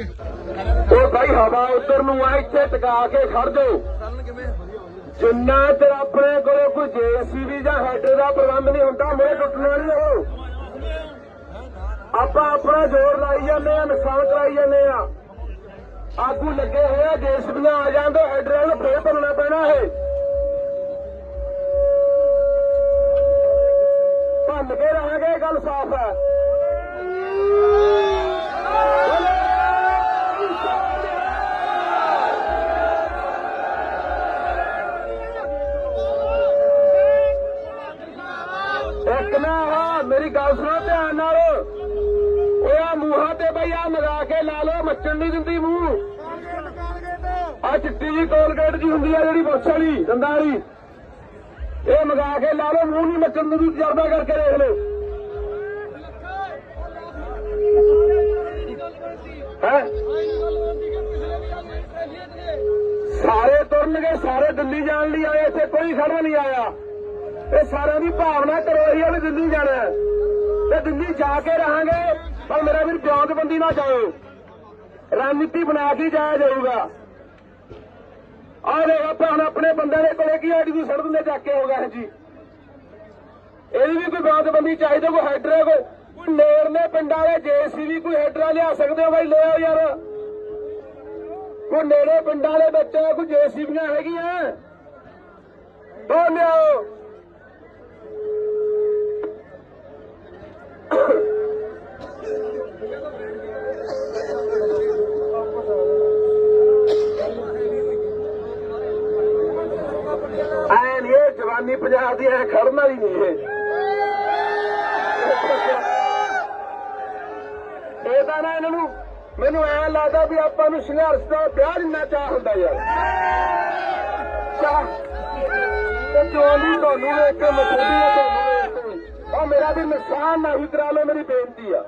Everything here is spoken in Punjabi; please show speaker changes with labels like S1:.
S1: ਉਹ ਭਾਈ ਹਵਾ ਉਧਰ ਨੂੰ ਆ ਇੱਥੇ ਟਿਕਾ ਕੇ ਖੜ ਜਾਓ। ਜਿੰਨਾ ਚਿਰ ਆਪਣੇ ਕੋਲੇ ਕੋਈ ਜੇਸੀਬੀ ਜਾਂ ਹੈਡਰ ਦਾ ਪ੍ਰਬੰਧ ਨਹੀਂ ਹੁੰਦਾ ਮੇਰੇ ਟੁੱਟਣਾ ਨਹੀਂ ਉਹ ਆਪਾਂ ਆਪਣਾ ਜ਼ੋਰ ਲਾਈ ਜਾਂਦੇ ਆ ਨੁਕਸਾਨ ਕਰਾਈ ਜਾਂਦੇ ਆ ਆਗੂ ਲੱਗੇ ਹੋਏ ਆ ਜੇਸੀਬੀਆਂ ਆ ਤੋਂ ਹੈਡਰਾਂ ਨੂੰ ਫੇਰ ਭਰਨਾ ਪੈਣਾ ਇਹ। ਭੰਨ ਕੇ ਰਹਾਂਗੇ ਗੱਲ ਸਾਫ਼ ਹੈ। ਇੱਕ ਨਾ ਮੇਰੀ ਗੱਲ ਸੁਣੋ ਧਿਆਨ ਨਾਲ। ਓਏ ਆ ਮੂੰਹਾਂ ਤੇ ਬਈ ਆ ਲਗਾ ਕੇ ਲਾ ਲਓ, ਮੱਚਣ ਨਹੀਂ ਦਿੰਦੀ ਮੂੰਹ। ਆ ਚਿੱਟੀ ਜੀ ਕੋਲਗੇਟ ਜੀ ਹੁੰਦੀ ਆ ਜਿਹੜੀ ਬੁਰਸ਼ ਵਾਲੀ, ਦੰਦਾਂ ਵਾਲੀ। ਇਹ ਮਗਾ ਕੇ ਲਾ ਲਓ, ਮੂੰਹ ਨਹੀਂ ਮੱਚਣ ਦਿੰਦੀ, ਤਜਰਬਾ ਕਰਕੇ ਦੇਖ ਲਓ। ਹੈ? ਸਾਰੇ ਤੁਰਨਗੇ, ਸਾਰੇ ਦਿੱਲੀ ਜਾਣ ਲਈ ਆਏ, ਇੱਥੇ ਕੋਈ ਖੜਾ ਨਹੀਂ ਆਇਆ। ਇਹ ਸਾਰਿਆਂ ਦੀ ਭਾਵਨਾ ਕਰੋ ਅਸੀਂ ਵਾਲੇ ਦਿੱਲੀ ਜਾਣਾ ਤੇ ਦਿੱਲੀ ਜਾ ਕੇ ਰਹਾਂਗੇ, ਪਰ ਮੇਰਾ ਵੀਰ ਬਿਆਨਬੰਦੀ ਨਾ ਜਾਓ। ਰਣਨੀਤੀ ਬਣਾ ਕੇ ਜਾਇਆ ਜਾਊਗਾ। ਆਹ ਦੇਖ ਆਪਾਂ ਆਪਣੇ ਬੰਦਿਆਂ ਦੇ ਕੋਲੇ ਕੀ ਆਈਡੀ ਦੀ ਸੜ ਦਿੰਦੇ ਚੱਕ ਕੇ ਹੋ ਗਿਆ ਜੀ। ਇਹਦੀ ਵੀ ਕੋਈ ਬਿਆਨਬੰਦੀ ਚਾਹੀਦਾ, ਕੋਈ ਹੈਡਰ ਕੋਈ ਕੋਈ ਨੇੜਲੇ ਪਿੰਡਾਂ ਦੇ ਜੇਸੀਬੀ ਕੋਈ ਹੈਡਰਾ ਲਿਆ ਸਕਦੇ ਹੋ ਬਾਈ ਲਿਆਓ ਯਾਰ। ਕੋਈ ਨੇੜੇ ਪਿੰਡਾਂ ਦੇ ਵਿੱਚ, ਕੋਈ ਜੇਸੀਬੀਆਂ ਹੈਗੀਆਂ। ਉਹ ਲਿਆਓ ਜਵਾਨੀ ਪੰਜਾਬ ਦੀ ਐ, ਖੜਨ ਵਾਲੀ ਨਹੀਂ ਇਹ। ਇਹ ਤਾਂ ਨਾ ਇਹਨਾਂ ਨੂੰ ਮੈਨੂੰ ਐ ਲੱਗਦਾ ਵੀ ਆਪਾਂ ਨੂੰ ਸੰਘਰਸ਼ ਦਾ ਵਿਆਹ ਜਿੰਨਾ ਚਾਹ ਹੁੰਦਾ ਯਾਰ। ਚਾਹ। ਤੇ ਜਵਾਨੀ ਤੁਹਾਨੂੰ ਇੱਕ ਕੇ ਮਥੋੜੀ ਤੁਹਾਨੂੰ ਵੇਖ ਮੇਰਾ ਵੀ ਨੁਕਸਾਨ ਨਾ ਹੀ ਕਰਾ ਲਓ, ਮੇਰੀ ਬੇਨਤੀ ਆ।